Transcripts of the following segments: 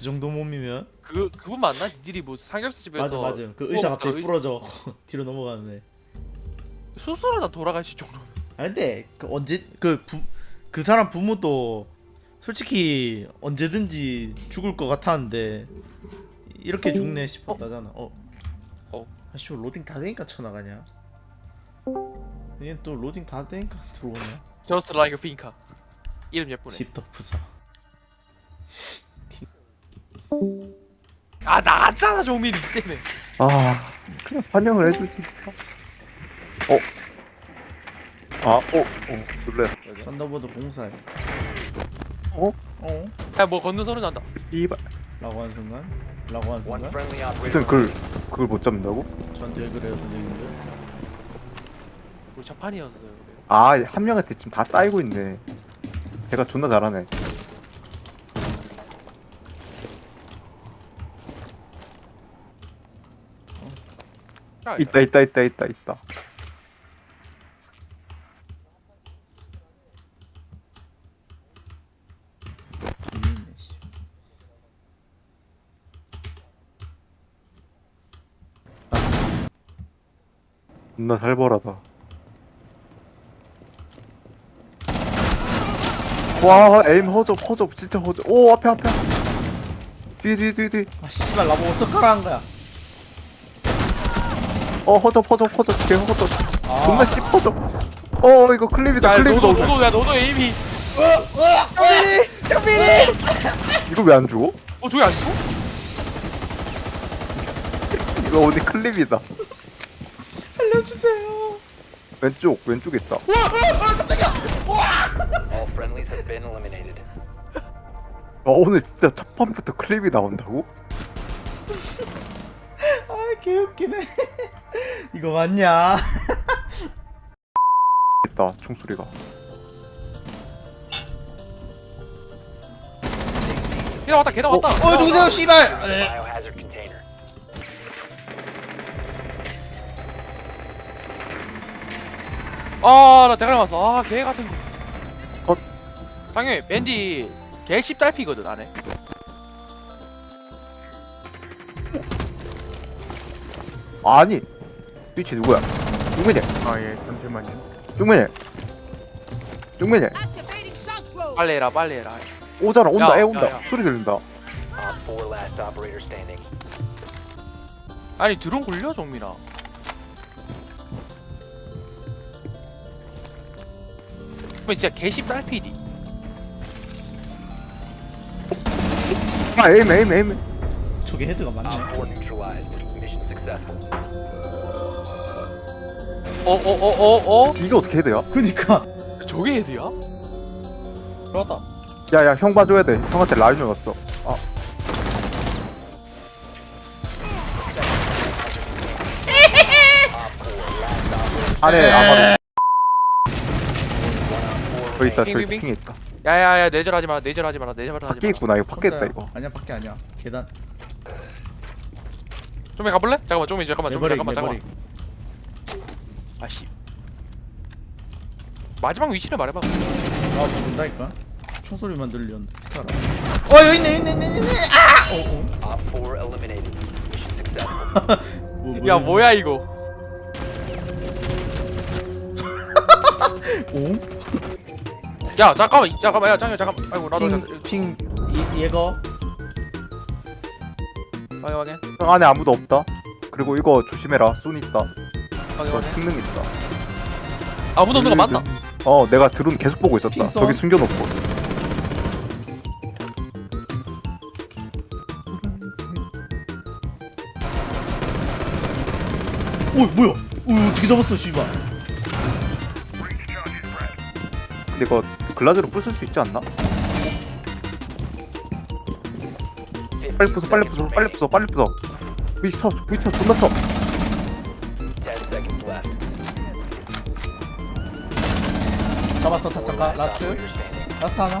그 정도 몸이면 그 그분 맞나? 니들이 뭐 삼겹살 집에서 맞아 맞아 그 의자 어, 갑자기 의- 부러져 뒤로 넘어가는데 수술하다 돌아가실 정도. 아 근데 그 언제 그그 사람 부모도 솔직히 언제든지 죽을 것 같았는데 이렇게 죽네 싶었다잖아 어? 어. 아씨 로딩 다 되니까 쳐나가냐 얘는 또 로딩 다 되니까 들어오네 Just like a finca. 이름 예쁘네. 집터프사 아 나갔잖아 종민이 이 때문에. 아 그냥 반영을 해주지 어? 아, 어? 어, 놀래 썬더버드 공사해 어? 어? 야뭐 걷는 소리 난다. 이발 라고 하는 순간 라고 One 순간 friendly operator. 무슨 그걸 그걸 못 잡는다고? 왜 그래요 선생님들 우리 자판이었어요. 그래. 아, 한 명한테 지금 다 쌓이고 있네 제가 존나 잘하네 아, 있다 있다 있다 있다 있다. 씨 존나 살벌하다. 와 에임 허접 허접 진짜 허접. 오 앞에 앞에. 뒤에 뒤에 뒤에 뒤에. 아 씨발 나보고 어떡하라 한 거야 어 허접 허접 허접 개 허접 아. 존나 씹 허접 어 이거 클립이다 야 클립이다 너도 너도 야 너도 에임이. 이거 왜안 죽어? 어 저기 안 죽어? 이거 어디 클립이다 살려주세요 왼쪽 왼쪽에 있다 All friendlies have been eliminated. 어 오늘 진짜 첫 판부터 클립이 나온다고? 아 개웃기네 이거 맞냐 있다 총소리가 계단 왔다 계단 왔다. 어 누구세요 씨발 Biohazard container. 아나 대가리 맞았어. 아 개 같은 거. 컷. 당연히 밴디 개 씹달피거든 안에. 아니 위치 누구야? 용민이 아예 잠시만요. Activating shock throw. 빨리 해라 빨리 해라. 오잖아 온다 야, 애 야, 온다 야. 소리 들린다 Op 4 last operator standing. 아니 드론 굴려 종민아. 그럼 진짜 개 씹달피디. 아 에임 에임 에임 저게 헤드가 맞네 Op 4 neutralized. Mission successful. 어어어어 어? 이게 어떻게 해야 돼요? 그니까 저게 헤드야? 들어왔다. 야야 형 봐줘야 돼 형한테 라인을 왔어 아 안에 아마도 저기 있다 저기 빙빙빙. 핑에 있다 야야야 내절하지 마라 내절하지 마라 내절하지 밖에 마라. 있구나 이거 밖에 있다 혼자야. 이거 아니야 밖에 아니야 계단 좀비 가볼래? 잠깐만 좀비 잠깐만 좀비 잠깐만 잠깐만. 아씨. 마지막 위치를 말해봐. 아 모른다니까 총소리만 들리는데 어떡하라 어 여기 있네 여기 있네 여기 있네 아! 어, Op 4 eliminated. Mission successful. 어. 뭐, 야 뭐야 이거? 오? 야 잠깐만 잠깐만 야 장현 잠깐만. 아이고 나도 핑, 핑 이, 얘거 확인 확인 형 안에 아무도 없다 그리고 이거 조심해라 쏜 있다 확인 이거 확인. 특능 있다 아무도 없는 거 맞나? 어 내가 드론 계속 보고 있었다 핑 써? 저기 숨겨놓고 오 뭐야 오 어떻게 잡았어 씨발 근데 이거 글라즈로 부술 수 있지 않나? 빨리 부숴 빨리 부숴 빨리 부숴 빨리 부숴 위쳐 위쳐 존나 쳐 잡았어 4 타짜가 라스트. 라스트 하나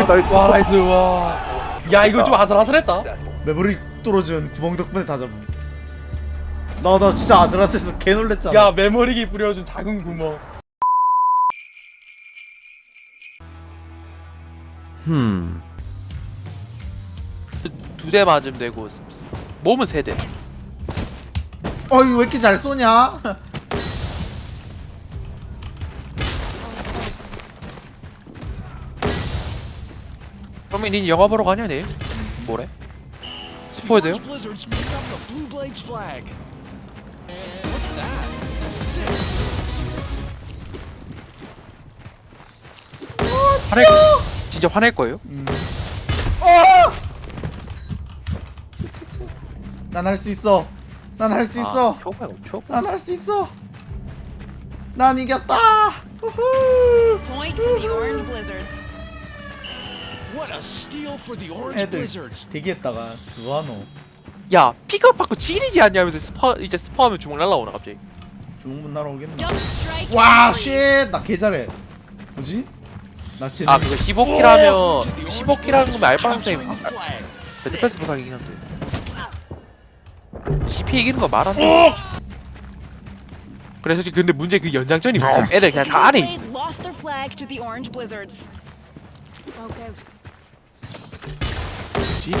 있다 와 나이스 와. 야 이거 좀 아슬아슬했다. 메모리 뚫어준 구멍 덕분에 다 잡음 나나 진짜 아슬아슬해서 개 놀랬잖아 야 메모리기 뿌려준 작은 구멍. 흠. 두 대 맞으면 되고 몸은 세 대. 어 이거 왜 이렇게 잘 쏘냐? 그러면 니 영화 보러 가냐 내일? 뭐래? 스포야 돼요? 화낼 진짜 화낼 거예요? 난 할 수 있어. 난 할 수 있어. 아, 초보야 초. 난 할 수 있어. 난 이겼다. 우후. Point for the Orange Blizzards. 애들. 대기했다가 그거 하노. 야 픽업 받고 지리지 않냐면서 스파 이제 스파하면 주먹 날라오나 갑자기. Jump strike. 와, please. 쉣! 나 개잘해. 뭐지? 나 쟤네. 아 그거 15킬 하면 15킬 하는 거면 알바는 쌤 Capturing the flag. 배드패스 보상이긴 한데. CP 이기는 거 말안 돼. 그래서 지금 근데 문제 그 연장전이 문제. 애들 그냥 다 안에 있어. Blades lost their flag to the Orange Blizzards. 뭐지?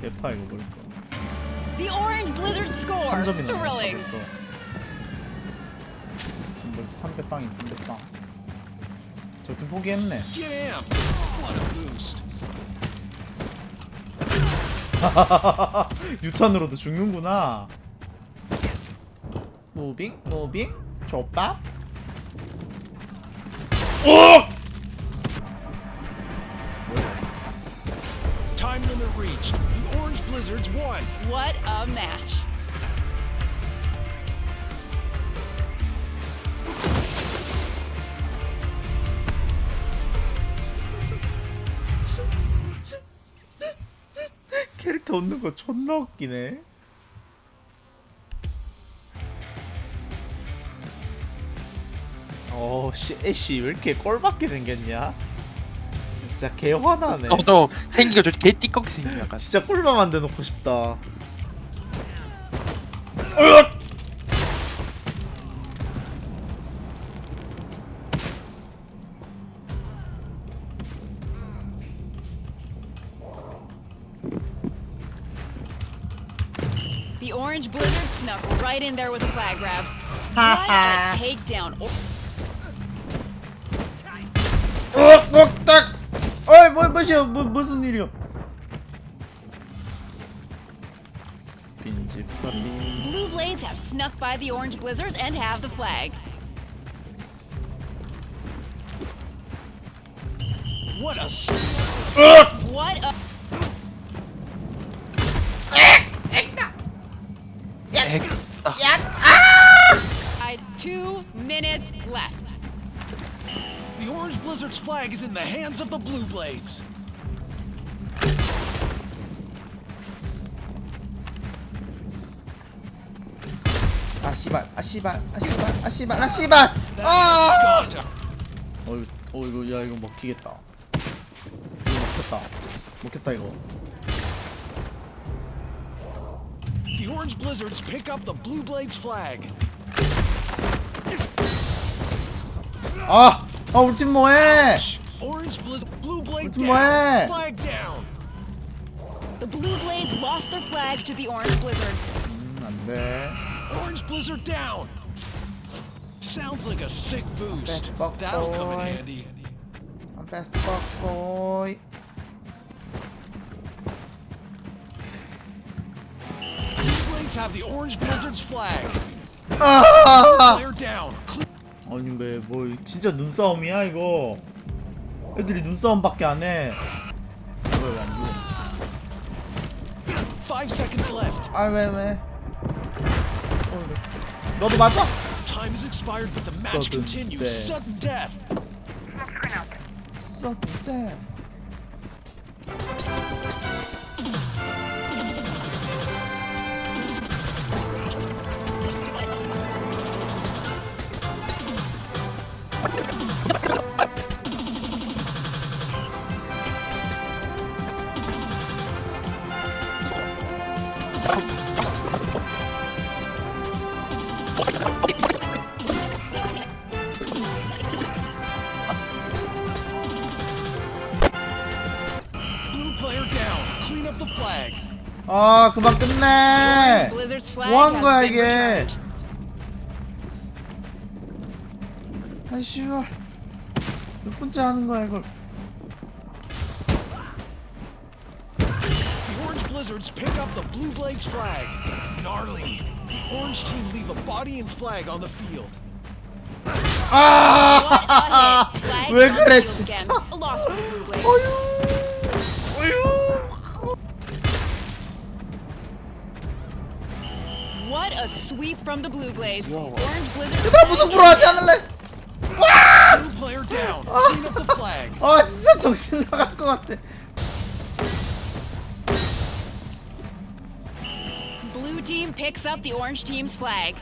개파 이거 벌써. The Orange Blizzards score. 3점이나 Thrilling. 벌써. 지금 벌써 300빵이 300빵. 저팀 포기했네. Damn. What a boost. 유탄으로도 죽는구나. 무빙 무빙 족밥. Time reached. The Orange Blizzards won. What a match. 캐릭터 웃는 거 존나 웃기네. 어씨 애쉬 왜 이렇게 꼴밖에 생겼냐? 진짜 개 화나네. 어또 생기가 좀 개띠껍게 생겨 약간. 진짜 꼴만 만들어 놓고 싶다. The Orange Blizzards snuck right in there with a flag grab. What a takedown. Or- 어이, 뭐, 뭐시여, 뭐, 무슨 일이야? 빈집 파리. Blue Blades have snuck by the Orange Blizzards and have the flag. What a steal. What a 액. two minutes left. The Orange Blizzards flag is in the hands of the Blue Blades. 아, 씨발, 아, 씨발, 아, 씨발, 아, 씨발, 아, 씨발. 아! Gotcha. 어, 이거, 어, 이거, 야, 이거 먹히겠다. 이거 먹혔다. 먹혔다, 이거. The Orange Blizzards pick up the Blue Blades flag. 아! 아, 우리 팀 뭐해? Orange Blizzard, Blue Blade What's down. my- Flag down. The Blue Blades lost their flag to the Orange Blizzards. 음, 안 돼. Orange Blizzard down. Sounds like a sick boost. Best buck That'll come in boy. handy. I'm best fuck boy. Blue Blades have the Orange Blizzard's flag. 아! 아니 왜 뭐 진짜 눈싸움이야 이거 애들이 눈싸움밖에 안해. 아왜 왜? 어, 왜? 너도 맞아? Sudden death. Sudden death. 아 그만 끝내 뭐 has 거야 이게 returned. 아이씨 몇 번째 하는 거야 이걸 The Orange Blizzards pick up the Blue Blades flag. Gnarly. The Orange team leave a body and flag on the field. Flag 왜 그래. 진짜? Loss a sweep from the Blue Blades. Orange Blizzards. 얘들아 무슨 불어 하지 않을래 Blue player down. Clean up the flag. 아 진짜 정신 나갈 것 같아 Blue team picks up the orange team's flag.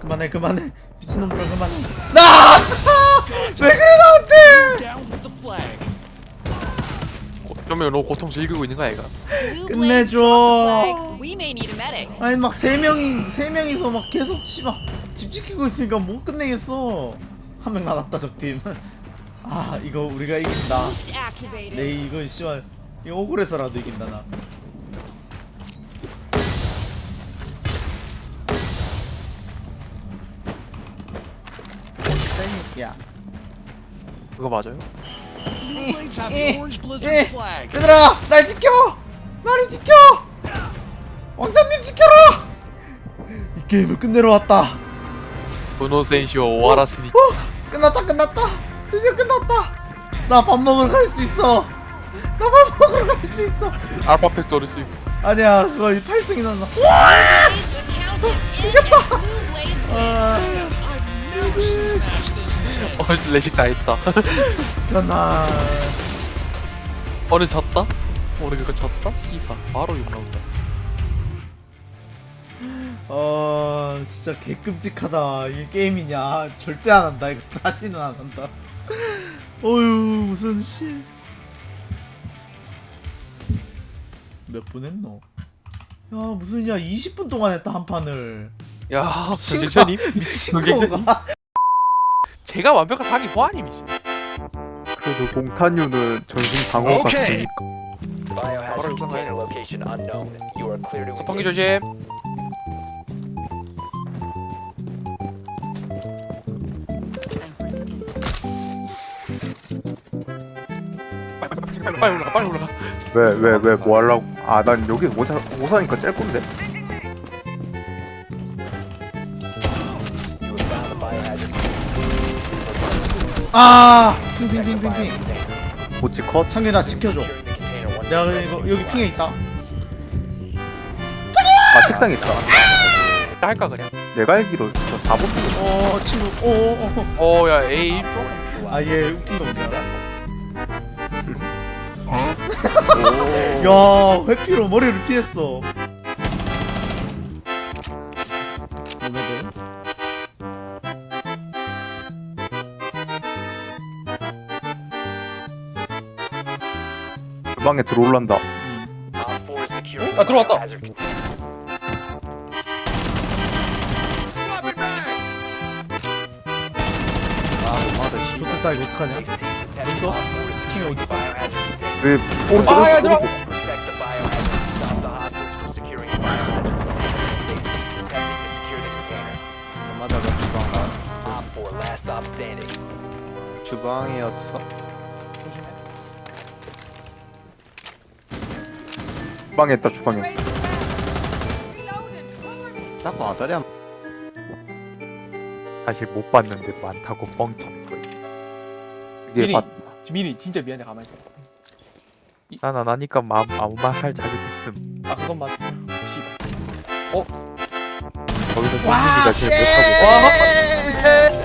그만해 그만해 미친놈들아 그만해 나왜 그래 그러면 너 고통 즐기고 있는 거야 얘가 Blue 끝내줘. Blades drop the flag. We may need a medic. 아니 막 세 명이 세 명이서 막 계속 씨발 집 지키고 있으니까 못 끝내겠어 한 명 나갔다 적 팀 아 이거 우리가 이긴다 activated. 네 이거 씨발 이거 억울해서라도 이긴다 나 야 그거 맞아요? Blizzards flag. 얘들아 날 지켜! 나를 지켜! 왕자님 지켜라! 이 게임을 끝내러 왔다. 도노센시오 와라스니 어, 끝났다 끝났다. 드디어 끝났다. 나 밥 먹으러 갈 수 있어. 나 밥 먹으러 갈 수 있어. 알파 팩토리스 아니야 그거 8승이 났나? Blue Blades 아 어 레식 다 했다. 끝났나. 오늘 졌다? 오늘 그거 졌다? 씨발 바로 욕 나온다. 어 진짜 개끔찍하다. 이게 게임이냐? 절대 안 한다. 이거 다시는 안 한다. 어휴 무슨 씨몇 분 했노? 야 무슨 야 20분 동안 했다 한 판을. 야 미친 정신차님? 거- 미친? 건가 제가 완벽한 사기 보안님이지 그래도 몽타뉴는 전신 방어가 오케이. 되니까 Biohazard 바로 육상 가야 container location unknown. You are clear to 선풍기 engage. 조심 빨리 빨리 올라가 빨리 올라가 왜 왜 왜 뭐 하려고 아난 여기 오사 오사니까 짤 건데 아. 핑핑핑핑핑 보치 컷? 창규 나 지켜줘. 내가 이거 여기 핑에 있다. 아 책상에 있다. 할까 그냥? 내가 알기로 저 4번 어. 친구. 어 어 어. 어야 A 1조 아얘 웃긴 거? 오. 야 회피로 머리를 피했어 주방에 들어올란다 음. Op 4 is securing 아, 들어왔다. 좋겠다 이거 어떡하냐 Detected Op 4 is 핑이 어딨어? biohazard container. 그 오른쪽 아, 야, 들어. 오른쪽. 맞아가 주방 Op 4, last stop standing. 주방이었어 주방에 있다 주방에 나도 아다리 한 사실 못 봤는데 많다고 뻥치는 이게 미리. 봤다 지민이 진짜 미안해 가만히 있어 난 안 하니까 마음 아무 말 할 자격 있음 아 그건 맞아 씨발 거기서 뻥치기가 제일 못하고 와